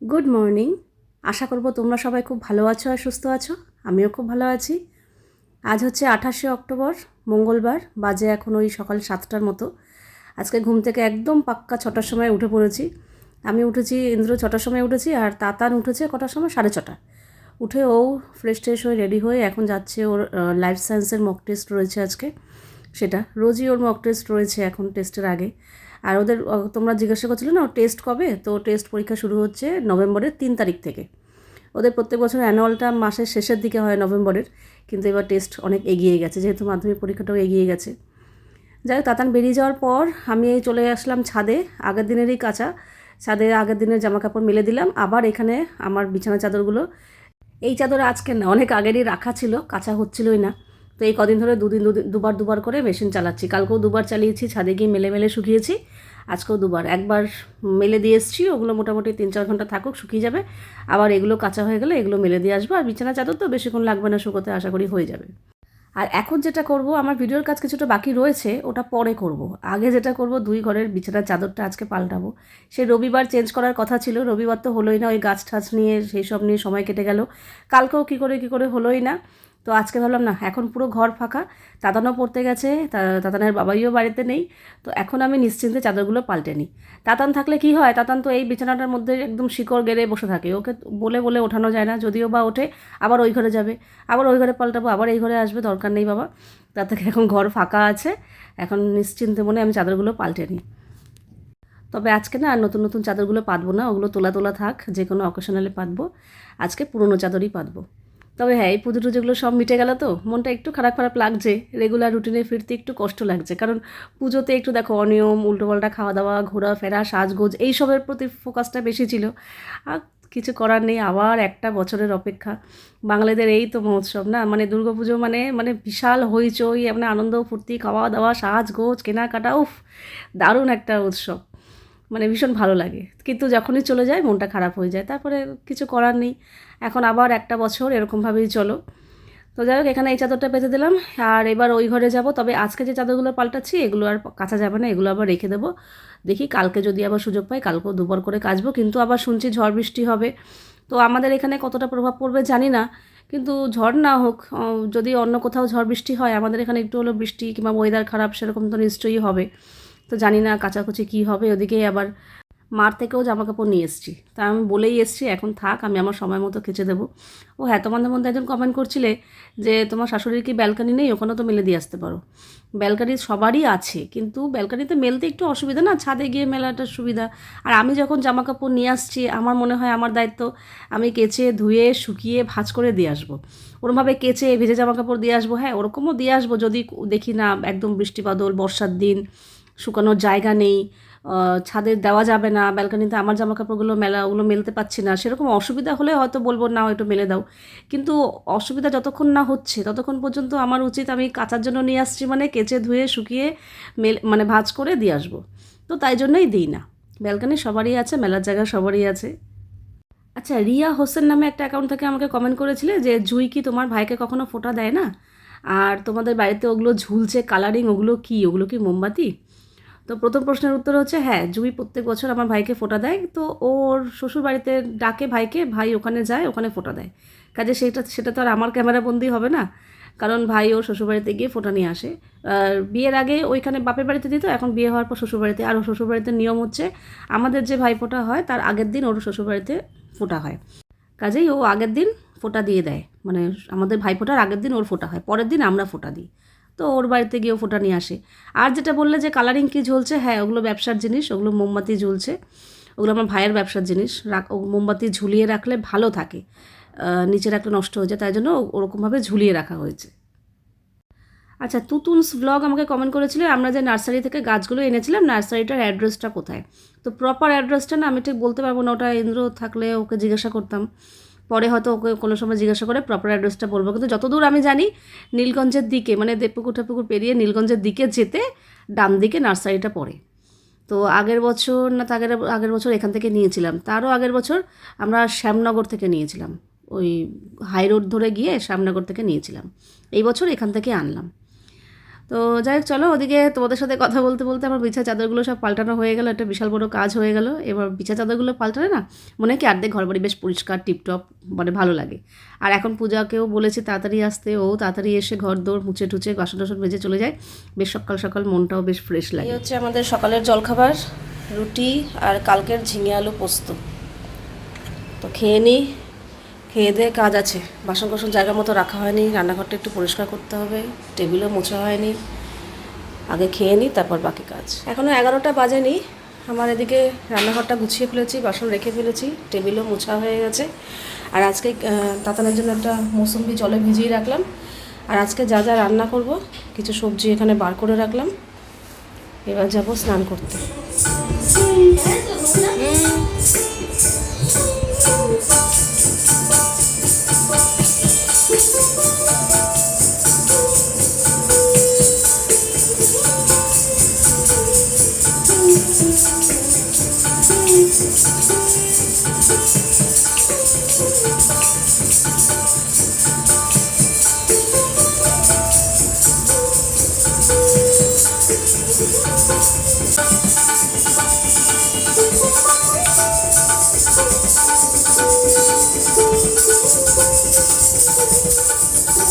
Good morning আশা করব তোমরা সবাই খুব ভালো আছো আর সুস্থ আছো। আমিও খুব ভালো আছি। আজ হচ্ছে আঠাশে অক্টোবর, মঙ্গলবার, বাজে এখন ওই সকাল সাতটার মতো। আজকে ঘুম থেকে একদম পাক্কা ছটার সময় উঠে পড়েছি। আমি উঠেছি, ইন্দ্র ছটার সময় উঠেছি আর তাতান উঠেছে কটার সময়? সাড়ে ছটা। উঠে ও ফ্রেশ ট্রেশ হয়ে রেডি হয়ে এখন যাচ্ছে ওর লাইফ সায়েন্সের মক টেস্ট রয়েছে আজকে। সেটা, রোজই ওর মক টেস্ট রয়েছে এখন টেস্টের আগে। আর ওদের তোমরা জিজ্ঞাসা করছিলে না টেস্ট কবে? তো টেস্ট পরীক্ষা শুরু হচ্ছে নভেম্বরের তিন তারিখ থেকে। ওদের প্রত্যেক বছর অ্যানুয়ালটা মাসের শেষের দিকে হয় নভেম্বরের, কিন্তু এবার টেস্ট অনেক এগিয়ে গেছে, যেহেতু মাধ্যমিক পরীক্ষাটাও এগিয়ে গেছে। যাই হোক, তাতান বেরিয়ে যাওয়ার পর আমি এই চলে আসলাম ছাদে, আগের দিনেরই কাঁচা। ছাদে আগের দিনের জামা কাপড় মেলে দিলাম, আবার এখানে আমার বিছানা চাদরগুলো। এই চাদর আজকে না, অনেক আগেরই রাখা ছিল, কাঁচা হচ্ছিলই না। তো এই কদিন ধরে দুদিন দুবার দুবার করে মেশিন চালাচ্ছি। কালকেও দুবার চালিয়েছি, ছাদে গিয়ে মেলে মেলে শুকিয়েছি, আজকেও দুবার। একবার মেলে দিয়ে এসেছি, ওগুলো মোটামুটি তিন, চার ঘণ্টা থাকুক, শুকিয়ে যাবে। আবার এগুলো কাঁচা হয়ে গেলে এগুলো মেলে দিয়ে আসব। আর বিছানা চাদর তো বেশিক্ষণ লাগবে না, শুকোতে আশা করি হয়ে যাবে। আর এখন যেটা করব, আমার ভিডিওর কাজ কিছুটা বাকি রয়েছে, ওটা পরে করব। আগে যেটা করব, দুই ঘরের বিছানার চাদরটা আজকে পাল্টাবো। সে রবিবার চেঞ্জ করার কথা ছিল, রবিবার তো হলোই না, ওই গাছ ঠাছ নিয়ে, সেই সব নিয়ে সময় কেটে গেল। কালকেও কী করে কী করে হলোই না। তো আজকে ভাবলাম, না, এখন পুরো ঘর ফাঁকা। তাতানও পড়তে গেছে তাতানের বাবাইও বাড়িতে নেই। তো এখন আমি নিশ্চিন্তে চাদরগুলো পাল্টে নিই। তাতান থাকলে কি হয়? তাতান তো এই বিছানাটার মধ্যে একদম শিকড় গেড়ে বসে থাকে। ওকে বলে বলে ওঠানো যায় না, যদিও বা ওঠে, আবার ওই ঘরে যাবে, আবার ওই ঘরে পাল্টাবো, আবার এই ঘরে আসবে, দরকার নেই বাবা। তার থেকে এখন ঘর ফাঁকা আছে, এখন নিশ্চিন্তে মনে আমি চাদরগুলো পাল্টে নিই। তবে আজকে না, আর নতুন নতুন চাদরগুলো পাতবো না, ওগুলো তোলা তোলা থাক যে কোনো অকেশনালে পাতবো। আজকে পুরনো চাদরই পাতবো। তবে হ্যাঁ এই পুজো টুজোগুলো সব মিটে গেল তো। মনটা একটু খারাপ খারাপ লাগছে। রেগুলার রুটিনে ফিরতে একটু কষ্ট লাগছে। কারণ পুজোতে একটু দেখো, অনিয়ম, উল্টোপাল্টা খাওয়া দাওয়া ঘোরাফেরা সাজগোজ, এইসবের প্রতি ফোকাসটা বেশি ছিল। আর কিছু করার নেই, আবার একটা বছরের অপেক্ষা। বাঙালিদের এই তো মহোৎসব না? মানে দুর্গাপুজো মানে মানে বিশাল হইচই মানে আনন্দ, ফুর্তি খাওয়া দাওয়া সাজগোজ, কেনাকাটা, উফ, দারুণ একটা উৎসব। মানে ভীষণ ভালো লাগে। কিন্তু যখনই চলে যায়, মনটা খারাপ হয়ে যায়। তারপরে কিছু করার নেই। এখন আবার একটা বছর এরকমভাবেই চলো। তো যাই হোক, এখানে এই চাদরটা পেতে দিলাম। আর এবার ওই ঘরে যাব। তবে আজকে যে চাদরগুলো পাল্টাচ্ছি, এগুলো আর কাঁচা যাবে না, এগুলো আবার রেখে দেবো। দেখি কালকে যদি আবার সুযোগ পাই, কালকেও দুবার করে কাচবো। কিন্তু আবার শুনছি ঝড় বৃষ্টি হবে। তো আমাদের এখানে কতটা প্রভাব পড়বে জানি না। কিন্তু ঝড় না হোক যদি অন্য কোথাও ঝড় বৃষ্টি হয়, আমাদের এখানে একটু হলো বৃষ্টি কিংবা ওয়েদার খারাপ, সেরকম তো নিশ্চয়ই হবে। তো জানি না কাচাকুচি কী হবে। ওদিকে আবার মার থেকেও জামা কাপড় নিয়ে এসেছি। তা আমি বলেই এসেছি, এখন থাক, আমি আমার সময় মতো কেচে দেবো। ও হ্যাঁ তোমাদের মধ্যে একজন কমেন্ট করছিলে যে, তোমার শাশুড়ির কি ব্যালকানি নেই? ওখানেও তো মেলে দিয়ে আসতে পারো। ব্যালকানি সবারই আছে, কিন্তু ব্যালকানিতে মেলতে একটু অসুবিধা না? ছাদে গিয়ে মেলাটা সুবিধা। আর আমি যখন জামা কাপড় নিয়ে আসছি, আমার মনে হয় আমার দায়িত্ব, আমি কেচে, ধুয়ে, শুকিয়ে, ভাঁজ করে দিয়ে আসব। ওরমভাবে কেচে, ভেজে জামা কাপড় দিয়ে আসব। হ্যাঁ ওরকমও দিয়ে আসব যদি দেখি না, একদম বৃষ্টি বাদল বর্ষার দিন, শুকানোর জায়গা নেই ছাদে দেওয়া যাবে না, ব্যালকানিতে আমার জামা কাপড়গুলো মেলা, ওগুলো মেলতে পারছি না, সেরকম অসুবিধা হলে হয়তো বলব না একটু মেলে দাও। কিন্তু অসুবিধা যতক্ষণ না হচ্ছে, ততক্ষণ পর্যন্ত আমার উচিত আমি কাচার জন্য নিয়ে আসছি মানে কেচে, ধুয়ে, শুকিয়ে, মেল মানে ভাঁজ করে দিয়ে আসব। তো তাই জন্যই দিই না। ব্যালকানি সবারই আছে, মেলার জায়গা সবারই আছে। আচ্ছা রিয়া হোসেন নামে একটা অ্যাকাউন্ট থেকে আমাকে কমেন্ট করেছিলে যে, জুই কি তোমার ভাইকে কখনো ফোঁটা দেয় না? আর তোমাদের বাড়িতে ওগুলো ঝুলছে কালারিং ওগুলো কি? ওগুলো কি মোমবাতি? তো প্রথম প্রশ্নের উত্তর হচ্ছে হ্যাঁ জুই প্রত্যেক বছর আমার ভাইকে ফোঁটা দেয়। তো ওর শ্বশুর বাড়িতে ডাকে ভাইকে, ভাই ওখানে যায়, ওখানে ফোঁটা দেয়। কাজে সেটা সেটা তো আর আমার ক্যামেরাবন্দি হবে না। কারণ ভাই ওর শ্বশুরবাড়িতে গিয়ে ফোঁটা নিয়ে আসে। আর বিয়ের আগে ওইখানে বাপের বাড়িতে দিত, এখন বিয়ে হওয়ার পর শ্বশুরবাড়িতে। আর ওর শ্বশুরবাড়িতে নিয়ম হচ্ছে, আমাদের যে ভাই ফোঁটা হয়, তার আগের দিন ওর শ্বশুরবাড়িতে ফোঁটা হয়। কাজেই ও আগের দিন ফোঁটা দিয়ে দেয়। মানে আমাদের ভাই ফোঁটার আগের দিন ওর ফোঁটা হয়, পরের দিন আমরা ফোঁটা দিই। তো ওর বাড়িতে গিয়েও ফোটা নিয়ে আসে। আর যেটা বললে যে কালারিং কি ঝুলছে হ্যাঁ ওগুলো ব্যবসার জিনিস, ওগুলো মোমবাতি ঝুলছে। ওগুলো আমার ভাইয়ের ব্যবসার জিনিস। রাখ মোমবাতি ঝুলিয়ে রাখলে ভালো থাকে। নিচে রাখলে নষ্ট হয়ে যায়, তাই জন্য ওরকমভাবে ঝুলিয়ে রাখা হয়েছে। আচ্ছা তুতুনস ব্লগ আমাকে কমেন্ট করেছিল, আমরা যে নার্সারি থেকে গাছগুলো এনেছিলাম নার্সারিটার অ্যাড্রেসটা কোথায়? তো প্রপার অ্যাড্রেসটা না, আমি ঠিক বলতে পারব না, ওটা ইন্দ্র থাকলে ওকে জিজ্ঞাসা করতাম। পরে হয়তো ওকে কোনো সময় জিজ্ঞাসা করে প্রপার অ্যাড্রেসটা বলব। কিন্তু যতদূর আমি জানি, নীলগঞ্জের দিকে মানে দেবপুকুর ঠাপুকুর পেরিয়ে নীলগঞ্জের দিকে যেতে ডান দিকে নার্সারিটা পড়ে। তো আগের বছর না আগের আগের বছর এখান থেকে নিয়েছিলাম। তারও আগের বছর আমরা শ্যামনগর থেকে নিয়েছিলাম। ওই হাই রোড ধরে গিয়ে শ্যামনগর থেকে নিয়েছিলাম। এই বছর এখান থেকে আনলাম। তো যাই হোক চলো ওদিকে তোমাদের সাথে কথা বলতে বলতে আমার বিছা চাদরগুলো সব পাল্টানো হয়ে গেল একটা বিশাল বড় কাজ হয়ে গেল। এবার বিছা চাদরগুলো পাল্টালে না মনে হয় কি আর্ধেক ঘর বাড়ি বেশ পরিষ্কার টিপটপ মানে ভালো লাগে। আর এখন পূজাকেও বলেছে তাড়াতাড়ি আসতে ও তাড়াতাড়ি এসে ঘর দৌড় মুছে টুচে বাসন টাসন বেজে চলে যায়। বেশ সকাল সকাল মনটাও বেশ ফ্রেশ লাগে। এই হচ্ছে আমাদের সকালের জলখাবার রুটি আর কালকের ঝিঙে আলু পোস্ত। তো খেয়ে নিই খেয়ে দিয়ে কাজ আছে। বাসন কোসন জায়গা মতো রাখা হয়নি, রান্নাঘরটা একটু পরিষ্কার করতে হবে, টেবিলও মোছা হয়নি। আগে খেয়ে নিই তারপর বাকি কাজ। এখনও এগারোটা বাজেনি, আমার এদিকে রান্নাঘরটা গুছিয়ে ফেলেছি, বাসন রেখে ফেলেছি, টেবিলও মোছা হয়ে গেছে। আর আজকে তাতানের জন্য একটা মৌসুম্বি জলে ভিজিয়ে রাখলাম। আর আজকে যা যা রান্না করব, কিছু সবজি এখানে বার করে রাখলাম। এবার যাব স্নান করতে।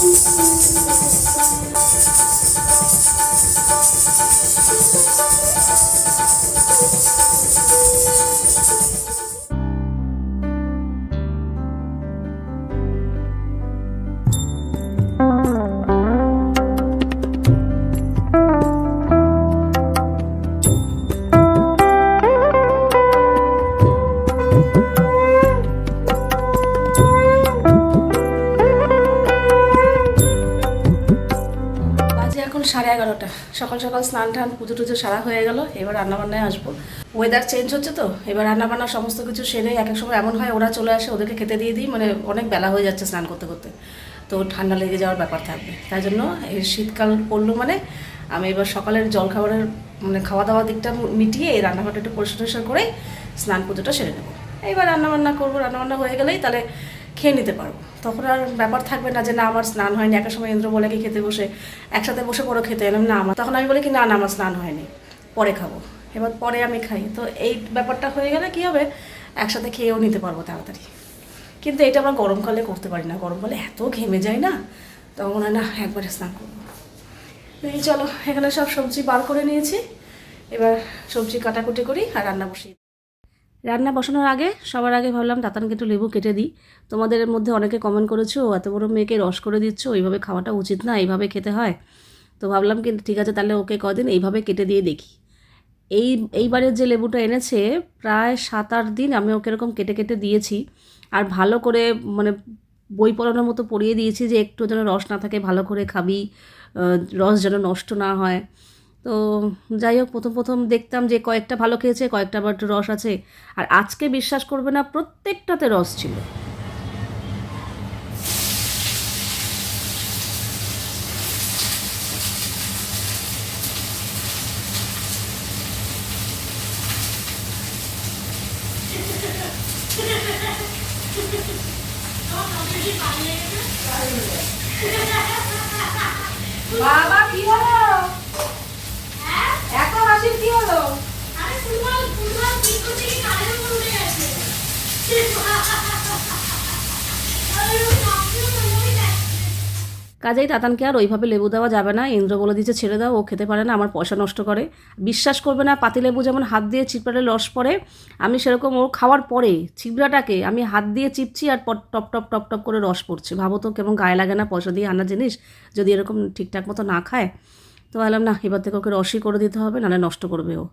বাজে সাড়ে এগারোটা। সকাল সকাল স্নান টান, পুজো টুজো সারা হয়ে গেল, এবার রান্নাবান্নায় আসব। ওয়েদার চেঞ্জ হচ্ছে তো, এবার রান্নাবান্না সমস্ত কিছু সেরে এক এক সময় এমন হয় ওরা চলে আসে, ওদেরকে খেতে দিয়ে দিই মানে অনেক বেলা হয়ে যাচ্ছে স্নান করতে করতে। তো ঠান্ডা লেগে যাওয়ার ব্যাপার থাকবে। তাই জন্য এই শীতকাল পড়ল মানে আমি এবার সকালের জল খাবারের মানে খাওয়া দাওয়া দিকটা মিটিয়ে এই রান্নাঘরটা একটু পরিষ্কার করে স্নান পুজোটা সেরে নেব। এইবার রান্নাবান্না করব, রান্নাবান্না হয়ে গেলেই তাহলে খেয়ে নিতে পারব। তখন আর ব্যাপার থাকবে না যে, না, আমার স্নান হয়নি, একটা সময় ইন্দ্র বলে কি খেতে বসে, একসাথে বসে পড়ো খেতে এলাম। না, আমার তখন আমি বলি কি, না না, আমার স্নান হয়নি, পরে খাব। এবার পরে আমি খাই। তো এই ব্যাপারটা হয়ে গেলে কি হবে? একসাথে খেয়েও নিতে পারব তাড়াতাড়ি। কিন্তু এটা আমরা গরমকালে করতে পারি না। গরমকালে এত ঘেমে যায় না, তখন না, একবারে স্নান করব। এই চলো, এখানে সব সবজি বার করে নিয়েছি। এবার সবজি কাটাকুটি করি আর রান্না বসিয়ে রান্না বসানোর আগে, সবার আগে ভাবলাম তাতানকে একটু লেবু কেটে দিই। তোমাদের মধ্যে অনেকে কমেন্ট করেছ, "ও, এত বড় মেয়েকে রস করে দিচ্ছ, এইভাবে খাওয়াটা উচিত না, এইভাবে খেতে হয়? তো ভাবলাম কিন্তু ঠিক আছে, তাহলে ওকে কদিন এইভাবে কেটে দিয়ে দেখি। এই, এইবারের যে লেবুটা এনেছে, প্রায় সাত আট দিন আমি ওকে এরকম কেটে কেটে দিয়েছি। আর ভালো করে মানে বই পড়ানোর মতো পড়িয়ে দিয়েছি যে একটু যেন রস না থাকে, ভালো করে খাবি রস যেন নষ্ট না হয়। তো যাই হোক, প্রথম প্রথম দেখতাম যে কয়েকটা ভালো খেয়েছে, কয়েকটা আবার একটু রস আছে। আর আজকে বিশ্বাস করবে না, প্রত্যেকটাতে রস ছিল। বাবা কি হলো হাসির কি হলো? আরে ফুটবল ফুটবল কি করতে কি কালের উপর উঠে গেছে। আরে ও কাপড় মনে কাজেই তাতানকে আর ওইভাবে লেবু দেওয়া যাবে না। ইন্দ্র বলে দিচ্ছে ছেড়ে দাও ও খেতে পারে না আমার পয়সা নষ্ট করে। বিশ্বাস করবে না পাতিলেবু যেমন হাত দিয়ে চিপড়ে রস পড়ে আমি সেরকম ওর খাওয়ার পরে চিবড়াটাকে আমি হাত দিয়ে চিপছি আর টপ টপ টপ টপ করে রস পড়ছে। ভাবো তো কেমন গায়ে লাগে না পয়সা দিয়ে আনা জিনিস যদি এরকম ঠিকঠাক মতো না খায়। তো ভাবলাম না এবার থেকে ওকে রসই করে দিতে হবে, নাহলে নষ্ট করবে ও।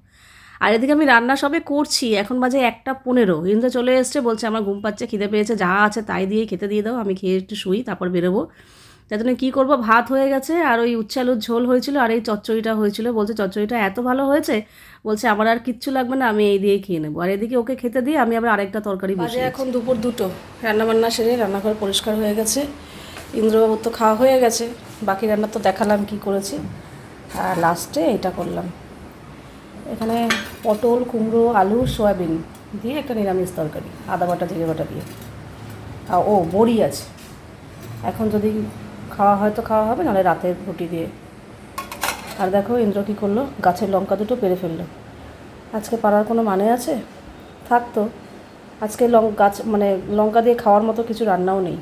আর এদিকে আমি রান্না সবে করছি, এখন বাজে একটা পনেরো। ইন্দ্র চলে এসছে, বলছে, আমার ঘুম পাচ্ছে, খিদে পেয়েছে, যা আছে তাই দিয়ে খেতে দিয়ে দাও, আমি খেয়ে একটু শুই, তারপর বেরোবো। তার জন্য কী করব, ভাত হয়ে গেছে, আর ওই উচ্ছে আলুর ঝোল হয়েছিল, আর এই চচ্চড়িটা হয়েছিল। বলছে, চচ্চড়িটা এত ভালো হয়েছে? বলছে, আমার আর কিচ্ছু লাগবে না, আমি এই দিয়ে খেয়ে নেব। আর এদিকে ওকে খেতে দিয়ে আমি আবার আরেকটা তরকারি বাজে এখন দুপুর দুটো, রান্নাবান্না সেরে রান্নাঘর পরিষ্কার হয়ে গেছে। ইন্দ্রবাবুর তো খাওয়া হয়ে গেছে, বাকি রান্না তো দেখালাম কি করেছি। আর লাস্টে এটা করলাম। এখানে পটল, কুমড়ো, আলু, সয়াবিন দিয়ে একটা নিরামিষ তরকারি, আদা বাটা, জিরে বাটা দিয়ে। আর ও, বড়ি আছে। এখন যদি খাওয়া হয় তো খাওয়া হবে, নাহলে রাতের রুটি দিয়ে। আর দেখো ইন্দ্র কী করল, গাছের লঙ্কা দুটো পেরে ফেলল। আজকে পাড়ার কোনো মানে আছে? থাকতো আজকে লং, গাছ মানে লঙ্কা দিয়ে খাওয়ার মতো কিছু রান্নাও নেই।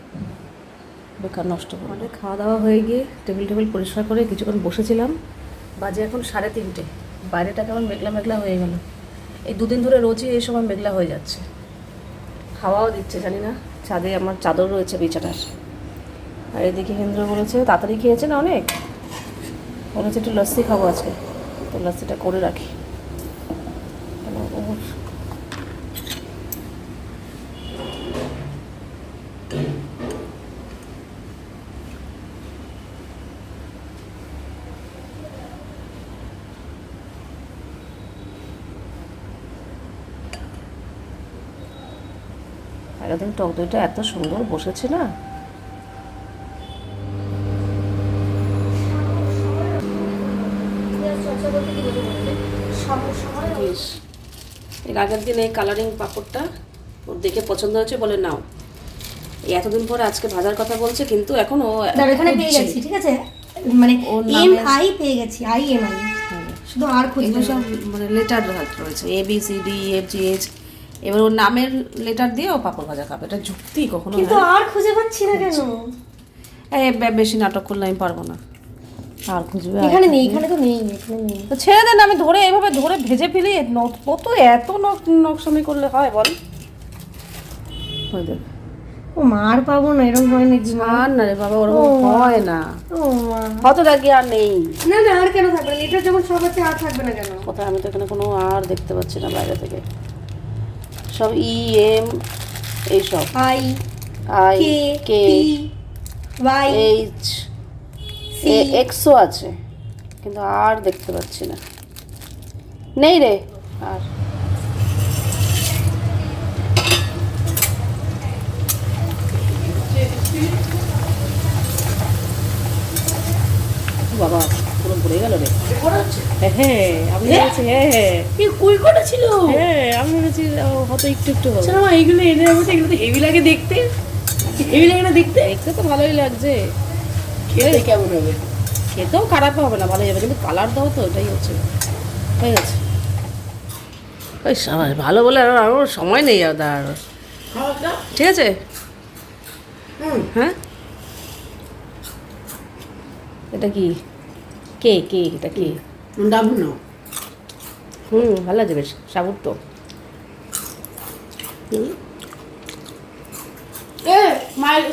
বেকার নষ্ট করে খাওয়া দাওয়া হয়ে গিয়ে টেবিল টেবিল পরিষ্কার করে কিছুক্ষণ বসেছিলাম। বাজে এখন সাড়ে তিনটে। বাইরেটা কেমন মেঘলা মেঘলা হয়ে গেল। এই দুদিন ধরে রোজই এই সময় মেঘলা হয়ে যাচ্ছে। হাওয়াও দিচ্ছে, জানি না। ছাদে আমার চাদর রয়েছে বিছানার। আর এদিকে কেন্দ্র বলেছে, তাড়াতাড়ি খেয়েছে না অনেক? বলেছে, একটু লস্যি খাব আজকে। তো লস্যিটা করে রাখি কেন ওর একদম টক দইটা এত সুন্দর বসেছে না? বেশ। এর আগের দিন এই কালারিং পাপড়টা ওর দেখে পছন্দ হয়েছে বলে নাও। এই এতদিন পরে আজকে ভাজার কথা বলছে কিন্তু এখন ও দাঁড়া এখানে পেয়ে গেছি ঠিক আছে? মানে এম আই পেয়ে গেছি আই এম আই শুধু আর এগুলো সব মানে লেটার রয়েছে A B C D F G H এবার ওর নামের লেটার দিয়ে ও পাঁপড় ভাজা খাবে। এটা যুক্তি কখনো কিন্তু আর খুঁজে পাচ্ছি না কেন? এই বেশি নাটক করলে আমি পারব না। আর খুঁজবে এখানে নেই এখানে তো নেই এখানে নেই। তো ছেড়ে দেন আমি ধরে এভাবে ধরে ভেজে ফেলি। কত এত নক নকশামি করলে হয় বল? হয়ে যাবে। ও মার পাবো না এরকম হয় নাকি আর না রে বাবা ওরকম হয় না। কত রাখি আর নেই। না না আর কেন থাকবে না? এটা যেমন সব আছে আর থাকবে না কেন? কোথায়? আমি তো এখানে কোনো আর দেখতে পাচ্ছি না বাইরে থেকে। সব ই এম এইসব। I I K Y H এক্সও আছে কিন্তু আর দেখতে পাচ্ছি না। নেই রে আর। বাবা। ভরে গেল রে। হ্যাঁ, হ্যাঁ আমি ভেবেছি হ্যাঁ হ্যাঁ। কুই কটা ছিল? হ্যাঁ আমি হয়তো একটু একটু হবে। মা এইগুলো এনে এগুলো তো হেভি লাগে দেখতে। হেভি লাগে না দেখতে? দেখতে তো ভালোই লাগছে। খেতে কেমন হবে? খেতেও খারাপ হবে না ভালোই হবে কিন্তু কালার দাও তো ওটাই হচ্ছে। হয়ে গেছে ওই ভালো বলে আর আরও সময় নেই আর আর ঠিক আছে? হ্যাঁ? এটা কি? কে কে এটা কি ডাবু হুম ভালো লাগছে বেশ সাবুর তো।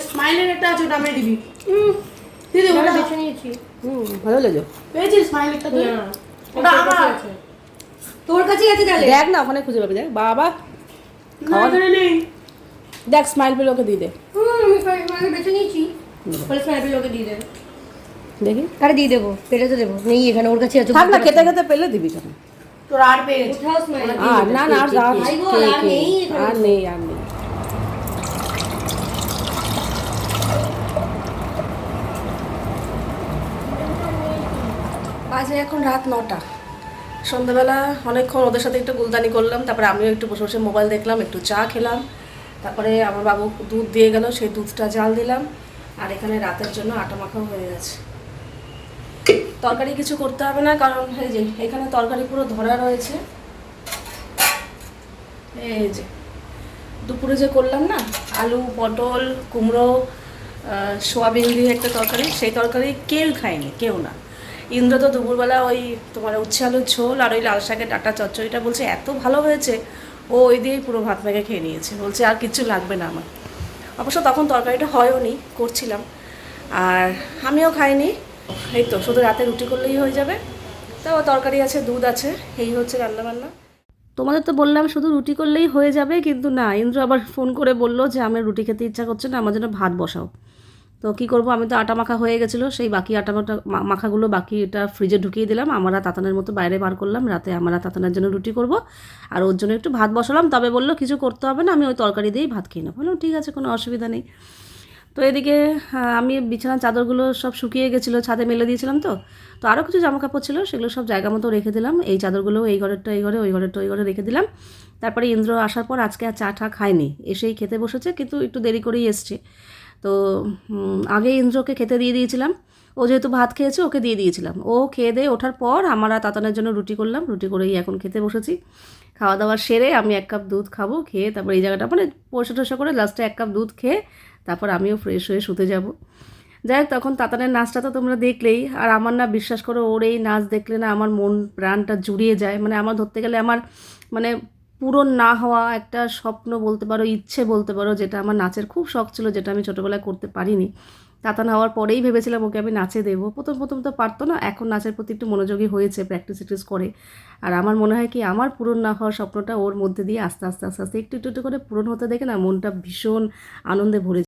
স্মাইলের একটা আছে ওটা আমি দিবি। দিদি ওটা বেছে নিয়েছি। হুম ভালো লাগছে পেয়েছিস স্মাইল একটা তুই? ওটা আমার। তোর কাছেই আছে তাহলে? দেখ না ওখানে খুঁজে পাবি দেখ। বাবা। নেই। দেখ স্মাইল পেলে ওকে দিয়ে দে। হুম আমি বেছে নিয়েছি। বলে স্মাইল ওকে দিয়ে দেবে দেখি। আরে দিয়ে দেবো পেটে তো দেবো। নেই এখানে ওর কাছে আছে থাক না খেতে খেতে পেলে দিবি কেন তোর আর পেয়ে আর না না আর নেই আর নেই আর নেই। বাজে এখন রাত নটা। সন্ধ্যাবেলা অনেকক্ষণ ওদের সাথে একটু গুলদানি করলাম তারপরে আমিও একটু বসে বসে মোবাইল দেখলাম একটু চা খেলাম। তারপরে আমার বাবু দুধ দিয়ে গেল সেই দুধটা জাল দিলাম। আর এখানে রাতের জন্য আটা মাখাও হয়ে গেছে। তরকারি কিছু করতে হবে না, কারণ এই যে এখানে তরকারি পুরো ধরা রয়েছে। এই যে দুপুরে যে করলাম না, আলু, পটল, কুমড়ো সোয়াবিন দিয়ে একটা তরকারি, সেই তরকারি কেউ খায়নি, কেউ না। ইন্দ্র তো দুপুরবেলা ওই তোমার উচ্ছে আলুর ঝোল আর ওই লাল শাকের ডাটা চচ্চড়িটা বলছে, এত ভালো হয়েছে। ও ওই দিয়েই পুরো ভাত মেখে খেয়ে নিয়েছে, বলছে, আর কিচ্ছু লাগবে না আমার। অবশ্য তখন তরকারিটা হয়ও নি, করছিলাম। আর আমিও খাইনি এই তো, শুধু রাতে রুটি করলেই হয়ে যাবে। তাও তরকারি আছে, দুধ আছে, এই হচ্ছে রান্নাবান্না। তোমাদের তো বললাম শুধু রুটি করলেই হয়ে যাবে, কিন্তু না, ইন্দ্র আবার ফোন করে বলল যে আমার রুটি খেতে ইচ্ছা করছে না, আমার জন্য ভাত বসাও। তো কি করব, আমি তো আটা মাখা হয়ে গেছিল, সেই বাকি আটা মাটা মাখাগুলো বাকি এটা ফ্রিজে ঢুকিয়ে দিলাম। আমরা তাতানের মতো বাইরে বার করলাম, রাতে আমরা তাতানের জন্য রুটি করব। আর ওর জন্য একটু ভাত বসালাম, তবে বলল কিছু করতে হবে না, আমি ওই তরকারি দিয়েই ভাত খেয়ে নেব। বললাম, ঠিক আছে, কোনো অসুবিধা নেই। তো এদিকে আমি বিছানার চাদরগুলো সব শুকিয়ে গেছিল, ছাদে মেলে দিয়েছিলাম তো। তো আরও কিছু জামা কাপড় ছিল, সেগুলো সব জায়গা মতো রেখে দিলাম। এই চাদরগুলো এই ঘরেরটা এই ঘরে, ওই ঘরেরটা ওই ঘরে রেখে দিলাম। তারপরে ইন্দ্র আসার পর আজকে আর চা টা খায়নি। এসেই খেতে বসেছে, কিন্তু একটু দেরি করেই এসছে। তো আগে ইন্দ্রকে খেতে দিয়ে দিয়েছিলাম। ও যেহেতু ভাত খেয়েছে, ওকে দিয়ে দিয়েছিলাম। ও খেয়ে দিয়ে ওঠার পর আমরা তাতানের জন্য রুটি করলাম। রুটি করেই এখন খেতে বসেছি। খাওয়া দাওয়া সেরে আমি এক কাপ দুধ খাব, খেয়ে তারপর এই জায়গাটা মানে পয়সা টসা করে লাস্টে এক কাপ দুধ খেয়ে তারপর আমিও ফ্রেশ হয়ে শুতে যাব। যাই হোক, তখন তাতানের নাচটা তো তোমরা দেখলেই। আর আমার না, বিশ্বাস করো, ওর এই নাচ দেখলে না আমার মন প্রাণটা জুড়িয়ে যায়। মানে আমার ধরতে গেলে আমার মানে পূরণ না হওয়া একটা স্বপ্ন বলতে পারো, ইচ্ছে বলতে পারো, যেটা আমার নাচের খুব শখ ছিল, যেটা আমি ছোটোবেলায় করতে পারিনি। তাতান হওয়ার পরেই ভেবেছিলাম ওকে আমি নাচে দেবো। প্রথম প্রথম তো পারতো না, এখন নাচের প্রতি একটু মনোযোগী হয়েছে প্র্যাকটিস ট্যাকটিস করে। আর আমার মনে হয় কি, আমার পূরণ না হওয়ার স্বপ্নটা ওর মধ্যে দিয়ে আস্তে আস্তে আস্তে আস্তে, একটু একটু একটু করে পূরণ হতে দেখে না মনটা ভীষণ আনন্দে ভরে